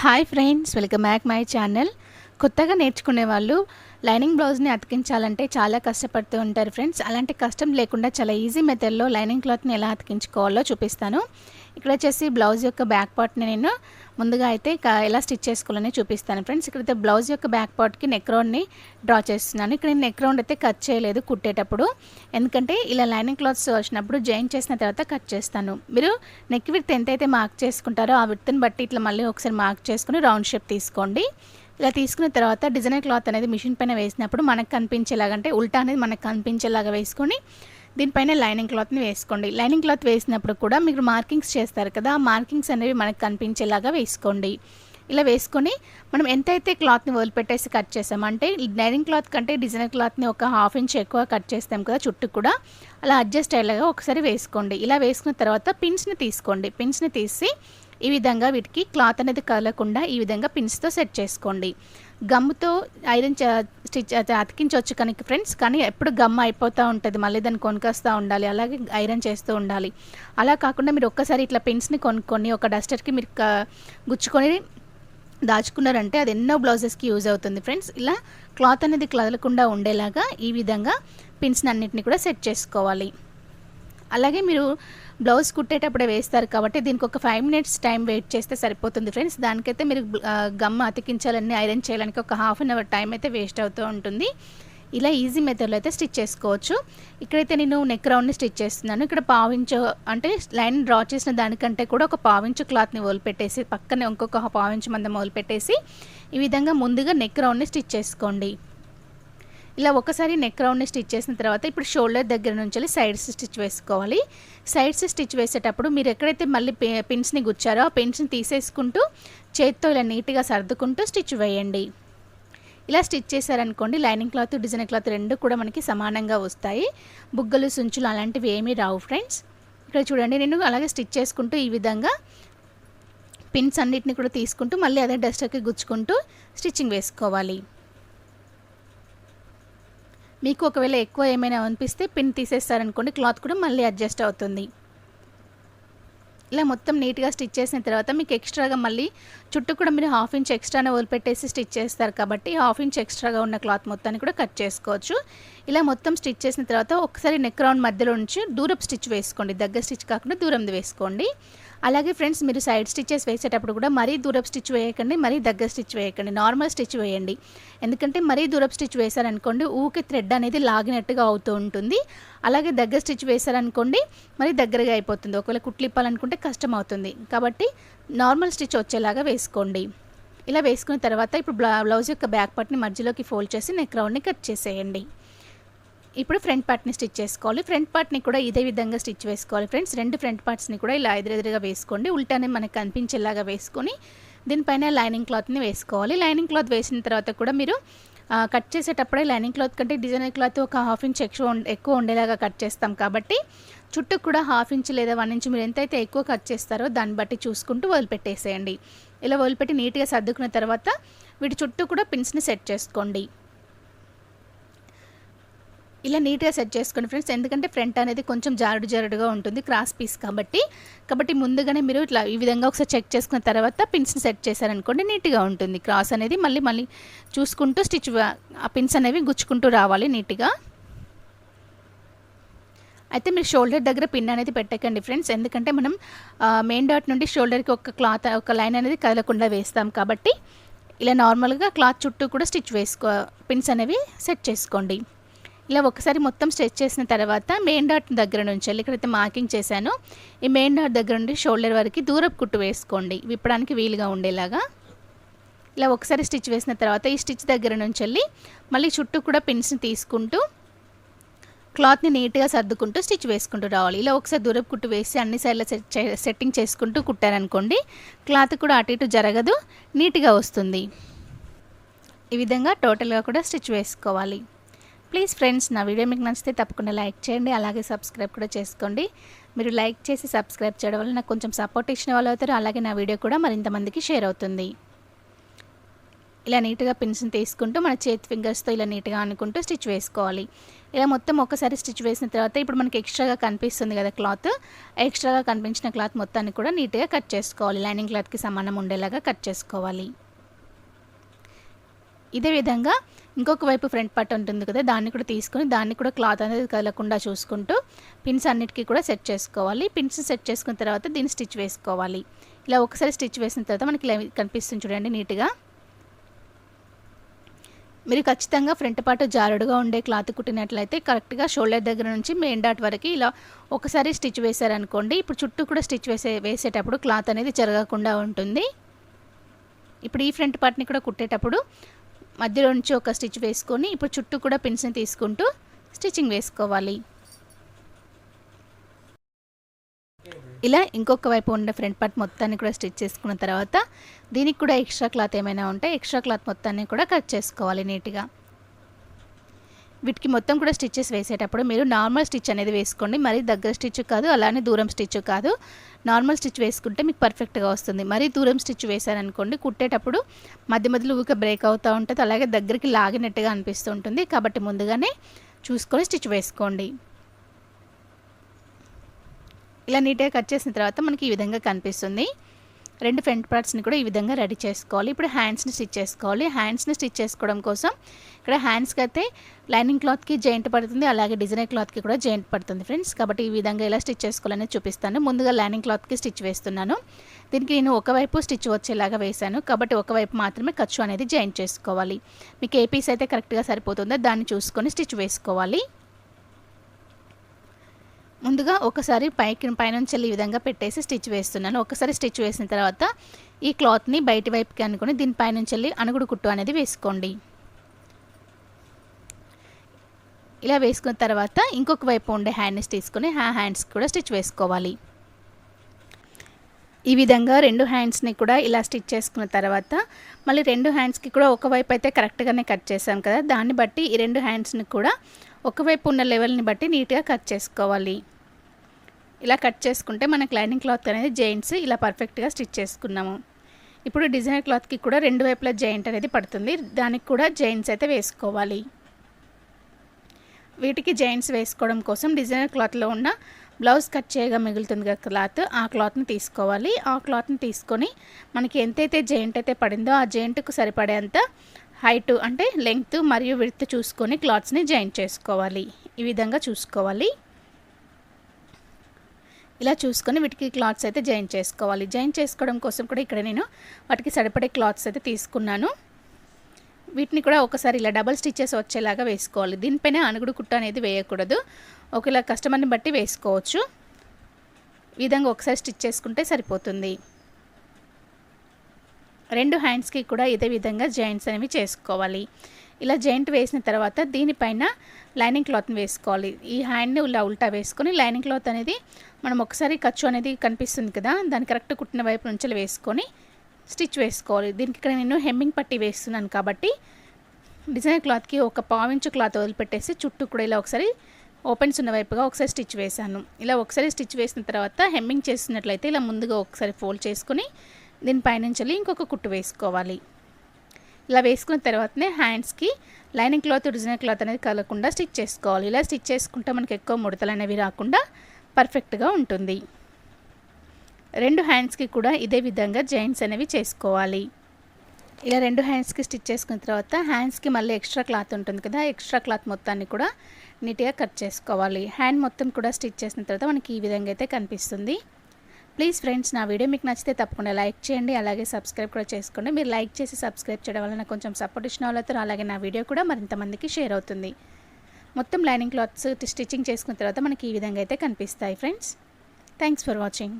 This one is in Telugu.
Hi friends welcome back my channel కొత్తగా నేర్చుకునే వాళ్ళు లైనింగ్ బ్లౌజ్ని అతికించాలంటే చాలా కష్టపడుతూ ఉంటారు ఫ్రెండ్స్ అలాంటి కష్టం లేకుండా చాలా ఈజీ మెథడ్లో లైనింగ్ క్లాత్ని ఎలా అతికించుకోవాలో చూపిస్తాను. ఇక్కడ వచ్చేసి బ్లౌజ్ యొక్క బ్యాక్ పార్ట్ని నేను ముందుగా అయితే ఎలా స్టిచ్ చేసుకోవాలని చూపిస్తాను. ఫ్రెండ్స్ ఇక్కడైతే బ్లౌజ్ యొక్క బ్యాక్ పార్ట్కి నెక్ రౌండ్ని డ్రా చేస్తున్నాను. ఇక్కడ నేను నెక్ రౌండ్ అయితే కట్ చేయలేదు కుట్టేటప్పుడు. ఎందుకంటే ఇలా లైనింగ్ క్లాత్స్ వచ్చినప్పుడు జాయిన్ చేసిన తర్వాత కట్ చేస్తాను. మీరు నెక్ విత్ ఎంత అయితే మార్క్ చేసుకుంటారో ఆ విత్ని బట్టి ఇట్లా మళ్ళీ ఒకసారి మార్క్ చేసుకుని రౌండ్ షేప్ తీసుకోండి. ఇలా తీసుకున్న తర్వాత డిజైనర్ క్లాత్ అనేది మిషన్ పైన వేసినప్పుడు మనకు కనిపించేలాగంటే ఉల్టా అనేది మనకు కనిపించేలాగా వేసుకొని దీనిపైన లైనింగ్ క్లాత్ని వేసుకోండి. లైనింగ్ క్లాత్ వేసినప్పుడు కూడా మీరు మార్కింగ్స్ చేస్తారు కదా ఆ మార్కింగ్స్ అనేవి మనకు కనిపించేలాగా వేసుకోండి. ఇలా వేసుకొని మనం ఎంతైతే క్లాత్ని వదిలిపెట్టేసి కట్ చేసాం అంటే లైనింగ్ క్లాత్ కంటే డిజైనర్ క్లాత్ని ఒక హాఫ్ ఇంచ్ ఎక్కువ కట్ చేస్తాం కదా చుట్టూ కూడా అలా అడ్జస్ట్ అయ్యేలాగా ఒకసారి వేసుకోండి. ఇలా వేసుకున్న తర్వాత పిన్స్ని తీసుకోండి. పిన్స్ని తీసి ఈ విధంగా వీటికి క్లాత్ అనేది కదలకుండా ఈ విధంగా పిన్స్తో సెట్ చేసుకోండి. గమ్ముతో ఐరన్ స్టిచ్ అతికించవచ్చు కనుక ఫ్రెండ్స్ కానీ ఎప్పుడు గమ్ అయిపోతూ ఉంటుంది. మళ్ళీ దాన్ని కొనుకొస్తూ ఉండాలి అలాగే ఐరన్ చేస్తూ ఉండాలి. అలా కాకుండా మీరు ఒక్కసారి ఇట్లా పిన్స్ని కొనుక్కొని ఒక డస్టర్కి మీరు గుచ్చుకొని దాచుకున్నారంటే అది ఎన్నో బ్లౌజెస్కి యూజ్ అవుతుంది ఫ్రెండ్స్. ఇలా క్లాత్ అనేది కదలకుండా ఉండేలాగా ఈ విధంగా పిన్స్ని అన్నింటినీ కూడా సెట్ చేసుకోవాలి. అలాగే మీరు బ్లౌజ్ కుట్టేటప్పుడే వేస్తారు కాబట్టి దీనికి ఒక ఫైవ్ మినిట్స్ టైం వెయిట్ చేస్తే సరిపోతుంది ఫ్రెండ్స్ దానికైతే మీరు గమ్ అతికించాలని ఐరన్ చేయడానికి ఒక హాఫ్ అన్ అవర్ టైం అయితే వేస్ట్ అవుతూ ఉంటుంది. ఇలా ఈజీ మెథడ్లో అయితే స్టిచ్ చేసుకోవచ్చు. ఇక్కడైతే నేను నెక్ రౌండ్ని స్టిచ్ చేస్తున్నాను. ఇక్కడ పావించు అంటే లైన్ డ్రా చేసిన దానికంటే కూడా ఒక పావించు క్లాత్ని వదిలిపెట్టేసి పక్కనే ఇంకొక పావించు మందం వదిలిపెట్టేసి ఈ విధంగా ముందుగా నెక్ రౌండ్ని స్టిచ్ చేసుకోండి. ఇలా ఒకసారి నెక్ రౌండ్ని స్టిచ్ చేసిన తర్వాత ఇప్పుడు షోల్డర్ దగ్గర నుంచి వెళ్ళి సైడ్స్ స్టిచ్ వేసుకోవాలి. సైడ్స్ స్టిచ్ వేసేటప్పుడు మీరు ఎక్కడైతే మళ్ళీ పిన్స్ని గుచ్చారో ఆ పిన్స్ని తీసేసుకుంటూ చేత్తో ఇలా నీట్గా సర్దుకుంటూ స్టిచ్ వేయండి. ఇలా స్టిచ్ చేశారనుకోండి లైనింగ్ క్లాత్ డిజైన్ క్లాత్ రెండు కూడా మనకి సమానంగా వస్తాయి. బుగ్గలు సుంచులు అలాంటివి ఏమీ రావు ఫ్రెండ్స్ ఇక్కడ చూడండి నేను అలాగే స్టిచ్ చేసుకుంటూ ఈ విధంగా పిన్స్ అన్నిటిని కూడా తీసుకుంటూ మళ్ళీ అదే డస్టర్కి గుచ్చుకుంటూ స్టిచ్చింగ్ వేసుకోవాలి. మీకు ఒకవేళ ఎక్కువ ఏమైనా అనిపిస్తే పిన్ తీసేస్తారనుకోండి క్లాత్ కూడా మళ్ళీ అడ్జస్ట్ అవుతుంది. ఇలా మొత్తం నీట్గా స్టిచ్ చేసిన తర్వాత మీకు ఎక్స్ట్రాగా మళ్ళీ చుట్టూ కూడా మీరు హాఫ్ ఇంచ్ ఎక్స్ట్రానే వదిలిపెట్టేసి స్టిచ్ చేస్తారు కాబట్టి హాఫ్ ఇంచ్ ఎక్స్ట్రాగా ఉన్న క్లాత్ మొత్తాన్ని కూడా కట్ చేసుకోవచ్చు. ఇలా మొత్తం స్టిచ్ చేసిన తర్వాత ఒకసారి నెక్ రౌండ్ మధ్యలో నుంచి దూరపు స్టిచ్ వేసుకోండి. దగ్గర స్టిచ్ కాకుండా దూరంది వేసుకోండి. అలాగే ఫ్రెండ్స్ మీరు సైడ్ స్టిచ్చెస్ వేసేటప్పుడు కూడా మరీ దూరపు స్టిచ్ వేయకండి మరీ దగ్గర స్టిచ్ వేయకండి నార్మల్ స్టిచ్ వేయండి. ఎందుకంటే మరీ దూరపు స్టిచ్ వేశారనుకోండి ఊకే థ్రెడ్ అనేది లాగినట్టుగా అవుతూ ఉంటుంది. అలాగే దగ్గర స్టిచ్ వేశారనుకోండి మరి దగ్గరగా అయిపోతుంది. ఒకవేళ కుట్లిప్పాలనుకుంటే కష్టం అవుతుంది. కాబట్టి నార్మల్ స్టిచ్ వచ్చేలాగా వేసుకోండి. ఇలా వేసుకున్న తర్వాత ఇప్పుడు బ్లౌజ్ యొక్క బ్యాక్ పార్ట్ని మధ్యలోకి ఫోల్డ్ చేసి నెక్ రౌండ్ని కట్ చేసేయండి. ఇప్పుడు ఫ్రంట్ పార్ట్ని స్టిచ్ చేసుకోవాలి. ఫ్రంట్ పార్ట్ని కూడా ఇదే విధంగా స్టిచ్ వేసుకోవాలి ఫ్రెండ్స్. రెండు ఫ్రంట్ పార్ట్స్ని కూడా ఇలా ఎదురెదురుగా వేసుకోండి. ఉల్టానే మనకు కనిపించేలాగా వేసుకొని దీనిపైన లైనింగ్ క్లాత్ని వేసుకోవాలి. లైనింగ్ క్లాత్ వేసిన తర్వాత కూడా మీరు కట్ చేసేటప్పుడే లైనింగ్ క్లాత్ కంటే డిజైనర్ క్లాత్ ఒక హాఫ్ ఇంచ్ ఎక్కువ ఎక్కువ ఉండేలాగా కట్ చేస్తాం కాబట్టి చుట్టూ కూడా హాఫ్ ఇంచ్ లేదా వన్ ఇంచ్ మీరు ఎంతైతే ఎక్కువ కట్ చేస్తారో దాన్ని బట్టి చూసుకుంటూ వదిలిపెట్టేసేయండి. ఇలా వదిలిపెట్టి నీట్గా సర్దుకున్న తర్వాత వీటి చుట్టూ కూడా పిన్స్ని సెట్ చేసుకోండి. ఇలా నీట్గా సెట్ చేసుకోండి ఫ్రెండ్స్ ఎందుకంటే ఫ్రంట్ అనేది కొంచెం జారుడు జారుడుగా ఉంటుంది క్రాస్ పీస్ కాబట్టి. కాబట్టి ముందుగానే మీరు ఇట్లా ఈ విధంగా ఒకసారి చెక్ చేసుకున్న తర్వాత పిన్స్ని సెట్ చేశారనుకోండి నీట్గా ఉంటుంది. క్రాస్ అనేది మళ్ళీ మళ్ళీ చూసుకుంటూ స్టిచ్ ఆ పిన్స్ అనేవి గుచ్చుకుంటూ రావాలి నీట్గా అయితే మీరు షోల్డర్ దగ్గర పిన్ అనేది పెట్టకండి ఫ్రెండ్స్ ఎందుకంటే మనం మెయిన్ డాట్ నుండి షోల్డర్కి ఒక క్లాత్ ఒక లైన్ అనేది కదలకుండా వేస్తాం కాబట్టి ఇలా నార్మల్గా క్లాత్ చుట్టూ కూడా స్టిచ్ వేసుకో పిన్స్ అనేవి సెట్ చేసుకోండి. ఇలా ఒకసారి మొత్తం స్ట్రెచ్ చేసిన తర్వాత మెయిన్ డాట్ దగ్గర నుంచి వెళ్ళి ఇక్కడైతే మార్కింగ్ చేశాను. ఈ మెయిన్ డాట్ దగ్గర నుండి షోల్డర్ వరకు దూరపు కుట్టు వేసుకోండి. విప్పడానికి వీలుగా ఉండేలాగా. ఇలా ఒకసారి స్టిచ్ వేసిన తర్వాత ఈ స్టిచ్ దగ్గర నుంచి వెళ్ళి మళ్ళీ చుట్టూ కూడా పిన్స్ని తీసుకుంటూ క్లాత్ని నీట్గా సర్దుకుంటూ స్టిచ్ వేసుకుంటూ రావాలి. ఇలా ఒకసారి దూరపు కుట్టు వేసి అన్ని సైడ్ల సెట్ సెట్టింగ్ చేసుకుంటూ కుట్టారనుకోండి క్లాత్ కూడా అటు ఇటు జరగదు నీట్గా వస్తుంది. ఈ విధంగా టోటల్గా కూడా స్టిచ్ వేసుకోవాలి. ప్లీజ్ ఫ్రెండ్స్ నా వీడియో మీకు నచ్చితే తప్పకుండా లైక్ చేయండి. అలాగే సబ్స్క్రైబ్ కూడా చేసుకోండి. మీరు లైక్ చేసి సబ్స్క్రైబ్ చేయడం వల్ల నాకు కొంచెం సపోర్ట్ ఇచ్చిన వాళ్ళు అవుతారు. అలాగే నా వీడియో కూడా మరింత మందికి షేర్ అవుతుంది. ఇలా నీట్గా పిన్స్ని తీసుకుంటూ మన చేతి ఫింగర్స్తో ఇలా నీట్గా అనుకుంటూ స్టిచ్ వేసుకోవాలి. ఇలా మొత్తం ఒకసారి స్టిచ్ వేసిన తర్వాత ఇప్పుడు మనకి ఎక్స్ట్రాగా కనిపిస్తుంది కదా క్లాత్ ఎక్స్ట్రాగా కనిపించిన క్లాత్ మొత్తాన్ని కూడా నీట్గా కట్ చేసుకోవాలి. లైనింగ్ క్లాత్కి సమానం ఉండేలాగా కట్ చేసుకోవాలి. ఇదే విధంగా ఇంకొక వైపు ఫ్రంట్ పార్ట్ ఉంటుంది కదా దాన్ని కూడా తీసుకొని దాన్ని కూడా క్లాత్ అనేది కదలకుండా చూసుకుంటూ పిన్స్ అన్నిటికీ కూడా సెట్ చేసుకోవాలి. పిన్స్ సెట్ చేసుకున్న తర్వాత దీన్ని స్టిచ్ వేసుకోవాలి. ఇలా ఒకసారి స్టిచ్ వేసిన తర్వాత మనకి ఇలా కనిపిస్తుంది చూడండి నీట్గా. మీరు ఖచ్చితంగా ఫ్రంట్ పార్ట్ జారుడుగా ఉండే క్లాత్ కుట్టినట్లయితే కరెక్ట్గా షోల్డర్ దగ్గర నుంచి మెయిన్ డాట్ వరకు ఇలా ఒకసారి స్టిచ్ వేశారనుకోండి ఇప్పుడు చుట్టూ కూడా స్టిచ్ వేసే వేసేటప్పుడు క్లాత్ అనేది జరగకుండా ఉంటుంది. ఇప్పుడు ఈ ఫ్రంట్ పార్ట్ని కూడా కుట్టేటప్పుడు మధ్యలో నుంచి ఒక స్టిచ్ వేసుకొని ఇప్పుడు చుట్టూ కూడా పిన్స్ని తీసుకుంటూ స్టిచ్చింగ్ వేసుకోవాలి. ఇలా ఇంకొక వైపు ఉండే ఫ్రంట్ పార్ట్ మొత్తాన్ని కూడా స్టిచ్ చేసుకున్న తర్వాత దీనికి కూడా ఎక్స్ట్రా క్లాత్ ఏమైనా ఉంటే ఎక్స్ట్రా క్లాత్ మొత్తాన్ని కూడా కట్ చేసుకోవాలి నీట్గా. వీటికి మొత్తం కూడా స్టిచ్చెస్ వేసేటప్పుడు మీరు నార్మల్ స్టిచ్ అనేది వేసుకోండి. మరి దగ్గర స్టిచ్ కాదు అలానే దూరం స్టిచ్ కాదు. నార్మల్ స్టిచ్ వేసుకుంటే మీకు పర్ఫెక్ట్గా వస్తుంది. మరీ దూరం స్టిచ్ వేశారనుకోండి కుట్టేటప్పుడు మధ్య మధ్యలో ఊరికే బ్రేక్ అవుతూ ఉంటుంది అలాగే దగ్గరికి లాగినట్టుగా అనిపిస్తూ ఉంటుంది. కాబట్టి ముందుగానే చూసుకొని స్టిచ్ వేసుకోండి. ఇలా నీట్గా కట్ చేసిన తర్వాత మనకి ఈ విధంగా కనిపిస్తుంది. రెండు ఫ్రంట్ పార్ట్స్ని కూడా ఈ విధంగా రెడీ చేసుకోవాలి. ఇప్పుడు హ్యాండ్స్ని స్టిచ్ చేసుకోవాలి. హ్యాండ్స్ని స్టిచ్ చేసుకోవడం కోసం ఇక్కడ హ్యాండ్స్కి అయితే లైనింగ్ క్లాత్కి జాయింట్ పడుతుంది. అలాగే డిజైనర్ క్లాత్కి కూడా జాయింట్ పడుతుంది ఫ్రెండ్స్. కాబట్టి ఈ విధంగా ఎలా స్టిచ్ చేసుకోవాలని చూపిస్తాను. ముందుగా లైనింగ్ క్లాత్కి స్టిచ్ వేస్తున్నాను. దీనికి నేను ఒకవైపు స్టిచ్ వచ్చేలాగా వేశాను. కాబట్టి ఒకవైపు మాత్రమే ఖర్చు అనేది జాయింట్ చేసుకోవాలి. మీకు ఏ పీస్ అయితే కరెక్ట్గా సరిపోతుందో దాన్ని చూసుకొని స్టిచ్ వేసుకోవాలి. ముందుగా ఒకసారి పైకి పైనుంచి ఈ విధంగా పెట్టేసి స్టిచ్ వేస్తున్నాను. ఒకసారి స్టిచ్ వేసిన తర్వాత ఈ క్లాత్ని బయటి వైపుకి అనుకుని దీని పైనుంచి వెళ్ళి అణుగుడు కుట్టు అనేది వేసుకోండి. ఇలా వేసుకున్న తర్వాత ఇంకొక వైపు ఉండే హ్యాండ్స్ తీసుకొని ఆ హ్యాండ్స్ కూడా స్టిచ్ వేసుకోవాలి. ఈ విధంగా రెండు హ్యాండ్స్ని కూడా ఇలా స్టిచ్ చేసుకున్న తర్వాత మళ్ళీ రెండు హ్యాండ్స్కి కూడా ఒకవైపు అయితే కరెక్ట్గానే కట్ చేసాం కదా. దాన్ని బట్టి ఈ రెండు హ్యాండ్స్ని కూడా ఒకవైపు ఉన్న లెవెల్ని బట్టి నీట్గా కట్ చేసుకోవాలి. ఇలా కట్ చేసుకుంటే మనకి లైనింగ్ క్లాత్ అనేది జైంట్స్ ఇలా పర్ఫెక్ట్గా స్టిచ్ చేసుకున్నాము. ఇప్పుడు డిజైనర్ క్లాత్కి కూడా రెండు వైపులా జాయింట్ అనేది పడుతుంది. దానికి కూడా జైంట్స్ అయితే వేసుకోవాలి. వీటికి జైంట్స్ వేసుకోవడం కోసం డిజైనర్ క్లాత్లో ఉన్న బ్లౌజ్ కట్ చేయగా మిగులుతుంది కదా క్లాత్ ఆ క్లాత్ని తీసుకోవాలి. ఆ క్లాత్ని తీసుకొని మనకి ఎంతైతే జైంట్ అయితే పడిందో ఆ జాయింట్కు సరిపడేంత హైట్ అంటే లెంగ్త్ మరియు విడ్త్ చూసుకొని క్లాత్స్ని జాయిన్ చేసుకోవాలి. ఈ విధంగా చూసుకోవాలి. ఇలా చూసుకొని వీటికి క్లాత్స్ అయితే జాయిన్ చేసుకోవాలి. జాయిన్ చేసుకోవడం కోసం కూడా ఇక్కడ నేను వాటికి సరిపడే క్లాత్స్ అయితే తీసుకున్నాను. వీటిని కూడా ఒకసారి ఇలా డబల్ స్టిచ్చెస్ వచ్చేలాగా వేసుకోవాలి. దీనిపైన అణుగుడు కుట్ట అనేది వేయకూడదు. ఒకలా కస్టమర్ని బట్టి వేసుకోవచ్చు. ఈ విధంగా ఒకసారి స్టిచ్ చేసుకుంటే సరిపోతుంది. రెండు హ్యాండ్స్కి కూడా ఇదే విధంగా జాయింట్స్ అనేవి చేసుకోవాలి. ఇలా జాయింట్ వేసిన తర్వాత దీనిపైన లైనింగ్ క్లాత్ని వేసుకోవాలి. ఈ హ్యాండ్ని ఇలా ఉల్టా వేసుకొని లైనింగ్ క్లాత్ అనేది మనం ఒకసారి ఖర్చు అనేది కనిపిస్తుంది కదా దాన్ని కరెక్ట్ కుట్టిన వైపు నుంచి వేసుకొని స్టిచ్ వేసుకోవాలి. దీనికి ఇక్కడ నేను హెమ్మింగ్ పట్టి వేస్తున్నాను కాబట్టి డిజైన్ క్లాత్కి ఒక పావించు క్లాత్ వదిలిపెట్టేసి చుట్టూ కూడా ఇలా ఒకసారి ఓపెన్స్ ఉన్న వైపుగా ఒకసారి స్టిచ్ వేశాను. ఇలా ఒకసారి స్టిచ్ వేసిన తర్వాత హెమ్మింగ్ చేస్తున్నట్లయితే ఇలా ముందుగా ఒకసారి ఫోల్డ్ చేసుకుని దీని పైనుంచి ఇంకొక కుట్టు వేసుకోవాలి. ఇలా వేసుకున్న తర్వాతనే హ్యాండ్స్కి లైనింగ్ క్లాత్ ఒరిజినల్ క్లాత్ అనేది కలగకుండా స్టిచ్ చేసుకోవాలి. ఇలా స్టిచ్ చేసుకుంటే మనకి ఎక్కువ ముడతలు అనేవి రాకుండా పర్ఫెక్ట్గా ఉంటుంది. రెండు హ్యాండ్స్కి కూడా ఇదే విధంగా జాయింట్స్ అనేవి చేసుకోవాలి. ఇలా రెండు హ్యాండ్స్కి స్టిచ్ చేసుకున్న తర్వాత హ్యాండ్స్కి మళ్ళీ ఎక్స్ట్రా క్లాత్ ఉంటుంది కదా ఎక్స్ట్రా క్లాత్ మొత్తాన్ని కూడా నీట్గా కట్ చేసుకోవాలి. హ్యాండ్ మొత్తం కూడా స్టిచ్ చేసిన తర్వాత మనకి ఈ విధంగా అయితే కనిపిస్తుంది. ప్లీజ్ ఫ్రెండ్స్ నా వీడియో మీకు నచ్చితే తప్పకుండా లైక్ చేయండి అలాగే సబ్స్క్రైబ్ కూడా చేసుకోండి. మీరు లైక్ చేసి సబ్స్క్రైబ్ చేయడం వల్ల కొంచెం సపోర్ట్ ఇచ్చిన వాళ్ళతో అలాగే నా వీడియో కూడా మరింత మందికి షేర్ అవుతుంది. మొత్తం లైనింగ్ క్లాత్స్ స్టిచ్చింగ్ చేసుకున్న తర్వాత మనకి ఈ విధంగా అయితే కనిపిస్తాయి ఫ్రెండ్స్. Thanks for watching.